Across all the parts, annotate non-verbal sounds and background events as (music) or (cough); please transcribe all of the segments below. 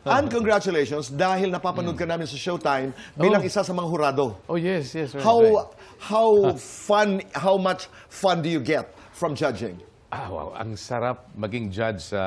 And congratulations dahil napapanood ka namin sa Showtime bilang Oh. isa sa mga hurado. Oh, yes, yes. Right, How right. how fun how much fun do you get from judging? Ah, wow. Ang sarap maging judge sa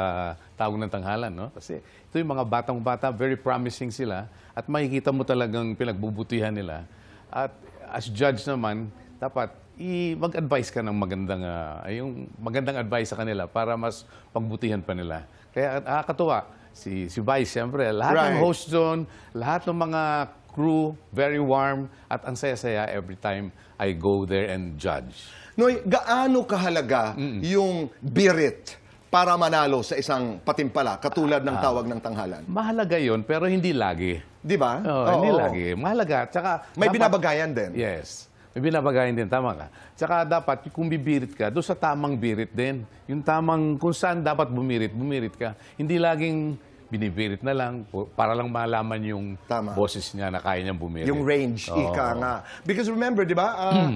tawag ng tanghalan, no? Kasi ito yung mga batang-bata, very promising sila. At makikita mo talagang pinagbubutihan nila. At as judge naman, dapat i- mag-advise ka ng magandang, ah, yung magandang advice sa kanila para mas pagbutihan pa nila. Kaya nakakatuwa. Si, si Vice, siyempre, lahat ng Right. host doon, lahat ng mga crew, very warm, at ang saya-saya every time I go there and judge. Noy, gaano kahalaga yung birit para manalo sa isang patimpala katulad Ah. ng tawag ng tanghalan? Mahalaga yon pero hindi lagi. Di ba? Oo. hindi lagi. Mahalaga. Tsaka, May dapat- binabagayan din. Yes. May binabagayan din, tama ka. Tsaka dapat, kung bibirit ka, doon sa tamang birit din. Yung tamang, kung saan dapat bumirit, bumirit ka. Hindi laging binibirit na lang para lang malaman yung Tama. boses niya na kaya niyang bumirit. Yung range, Oo. ika nga. Because remember, di ba? ah,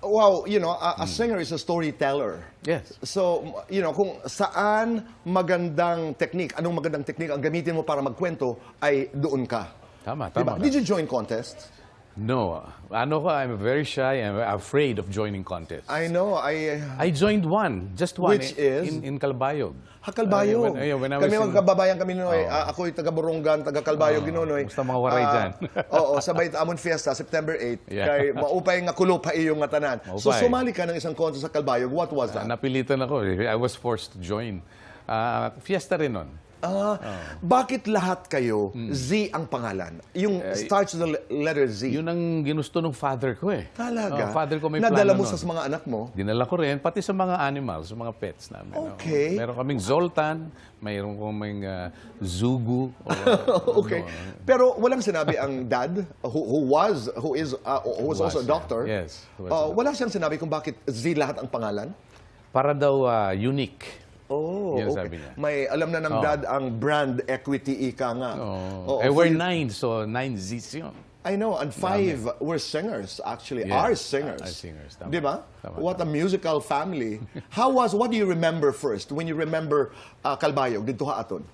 Wow, you know, a, a singer is a storyteller. Yes. So, you know, kung saan magandang technique, anong magandang technique ang gamitin mo para magkwento, ay doon ka. Tama, Diba? tama. ka. Did you join contests? No. Ano ko, I'm very shy. I'm afraid of joining contests. I know, I... I joined one, just one. Which eh, is? In, in Calbayog. Hakalbayo. Ay, when- ay, when I kami in- magkababayan kami noy. Ah, ako'y taga Borongan, taga Calbayo ginonoy. Basta mga waray Ah, dyan. (laughs) oo, sabay amon fiesta September 8 Yeah. kay maupay nga kulo pa iyong nga tanan. So Maupay. sumali ka ng isang contest sa Calbayog. What was that? Napilitan ako. eh. I was forced to join. Ah, fiesta rin nun. Ah, bakit lahat kayo Z ang pangalan? Yung starts with the le- letter Z. Yun ang ginusto ng father ko eh. Talaga? Oh, father ko may Nadala mo plano sa nun. mga anak mo? Dinala ko rin, pati sa mga animals, sa mga pets namin. oh. Okay. Meron kaming Zoltan, mayroon kaming ah, Zugu. (laughs) o, okay. ano, Pero walang sinabi ang dad who, who was who is uh, who was, Was, also a yeah. doctor. Yes, who was Uh, a wala siyang sinabi kung bakit Z lahat ang pangalan? para daw ah, unique. Oh, Yan okay. sabi niya. May alam na ng Oh. dad ang brand equity ika nga. Oo, Oh. eh, we're nine, so nine Z's yun. I know, and five were singers actually, Yeah, are singers. are singers, tama. Di ba? Tama, What a musical family. (laughs) How was, what do you remember first when you remember uh, Kalbayog, dito ha aton?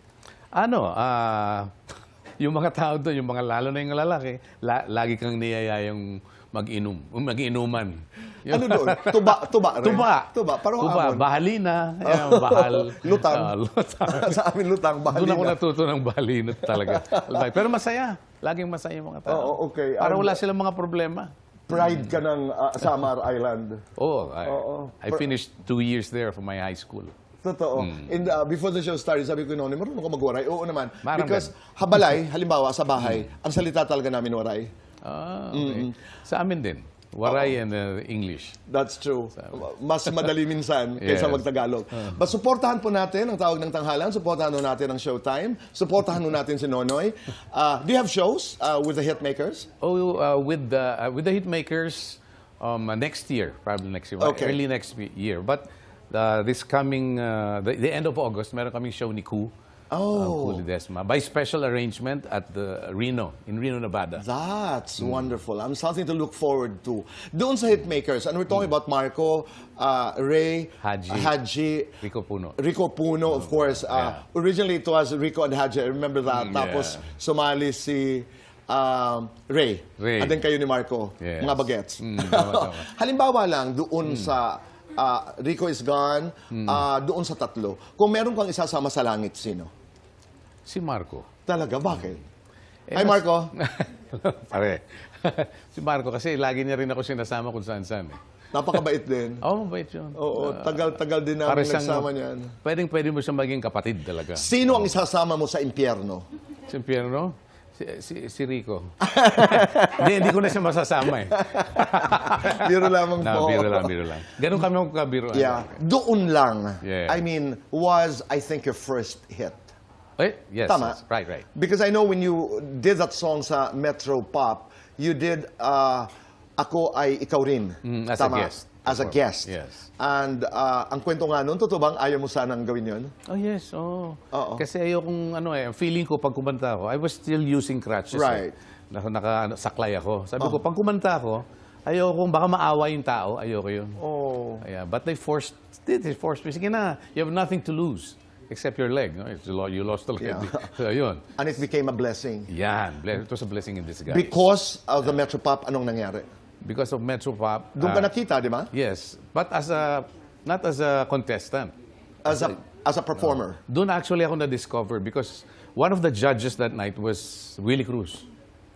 Ano, ah, (laughs) yung mga tao doon, yung mga lalo na yung lalaki, la- lagi kang niyayayang mag-inom, mag-inuman. (laughs) Ano doon? Tuba, tuba rin? Tuba. Tuba, parang Tuba, amon. bahalina. (laughs) Ayan, bahal. (laughs) Lutang. Ah, lutang. Sa amin lutang, Doon ako bahalina. natuto ng bahalinot talaga. Pero masaya. Laging masaya yung mga tao. Oo, okay. Para And- wala silang mga problema. Pride ka ng uh, Samar Island. Oh, I, Oo. I finished two years there for my high school. Totoo. And uh, before the show started, sabi ko noon, marunong ka magwaray? Oo naman. Marang Because habalay, halimbawa sa bahay, ang salita talaga namin waray. Ah, okay. Sa amin din. Waray and uh, English. That's true. Mas madali (laughs) minsan kaysa Yes. magtagalog. But supportahan po natin ang tawag ng tanghalan. Supportahan po natin ang Showtime. Supportahan po natin si Nonoy. Uh, do you have shows uh, with the Hitmakers? Oh, uh, with the uh, with the hitmakers um, uh, next year, probably next year, Okay. early next year. But uh, this coming uh, the, the end of August, meron kaming show ni Ku. Oh. Uh, Ku Ledesma, by special arrangement at the Reno in Reno, Nevada. That's Hmm. wonderful. I'm something to look forward to. Doon sa Hitmakers, and we're talking about Marco, uh, Ray, Haji. Haji Rico Puno. Rico Puno, of course. Uh, Originally, it was Rico and Haji. I remember that. Mm, Tapos, yeah. sumali si um, Ray. Ray. And then kayo ni Marco. Yes. Mga bagets. Mm, tama, tama. (laughs) Halimbawa lang, doon sa uh, Rico is Gone, Mm. uh, doon sa tatlo, kung meron kang isasama sa langit, sino? Si Marco. Talaga, bakit? Eh, Hi, Marco. (laughs) Pare. (laughs) si Marco kasi lagi niya rin ako sinasama kung saan-saan. Eh. Napakabait din. (laughs) Oh, mabait yun. Oo, tagal-tagal din namin siyang- nagsama niyan. Pwedeng pwede mo siya maging kapatid talaga. Sino ang isasama mo sa impyerno? Si Pierno? Si, si, si Rico. (laughs) hindi, hindi ko na siya masasama eh. (laughs) Biro lamang Na, po. biro lang, biro lang. Ganun kami magkabiro. Yeah. Doon lang. Yeah. I mean, was, I think, your first hit. Eh, yes, Tama. yes. Right, right. Because I know when you did that song sa Metro Pop, you did uh, Ako ay Ikaw Rin. Mm, as a guest. As a guest. Yes. And uh, ang kwento nga nun, totoo bang ayaw mo sanang gawin yun? Oh, yes. Oh. Oo. Kasi ayokong, ano eh, feeling ko pag kumanta ako, I was still using crutches. Right. Eh. Naka, naka, saklay ako. Sabi ko, pag kumanta ako, ayokong, baka maawa yung tao, ayoko yun. Oh. Yeah, but they forced, they forced me. Sige na, you have nothing to lose. Except your leg, no? It's You lost the leg. Yeah. (laughs) so, yun. And it became a blessing. Yan. It was a blessing in disguise. Because of the Metropop, anong nangyari? Because of Metro Pop. Doon ka ah, nakita, di ba? Yes. But as a, not as a contestant. As a, as a performer. Doon actually ako na-discover because one of the judges that night was Willie Cruz.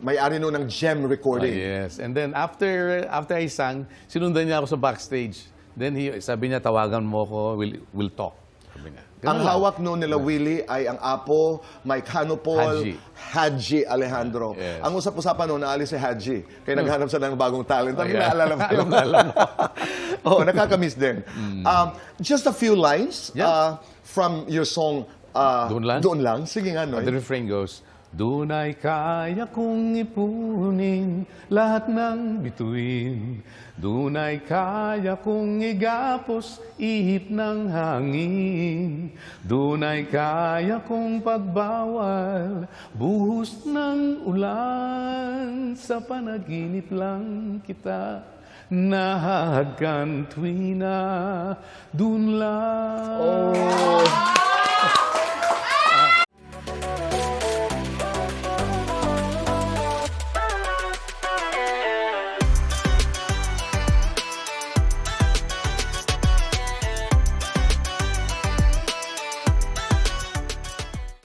May-ari nun ng gem Ah, recording. yes. And then after after I sang, sinundan niya ako sa backstage. Then he, sabi niya, tawagan mo ko, we'll, we'll talk. Sabi niya. Ganun Ang lang. hawak noon nila Willie ay ang apo, Mike Hanupol, Haji. Haji Alejandro. Yes. Ang usap-usapan noon, naalis si Haji. Kaya naghanap siya ng bagong talent. Ano Oh, yeah. naalala mo (laughs) yun? (laughs) Oo, nakakamiss din. Um, just a few lines Yeah. uh, from your song, uh, Doon lang? Doon lang. Sige nga, Noy. The refrain goes, Doon ay kaya kong ipunin lahat ng bituin. Doon ay kaya kong igapos ihip ng hangin. Doon ay kaya kong pagbawal buhos ng ulan. Sa panaginip lang kita nahagkan tuwina. Doon lang. Oh,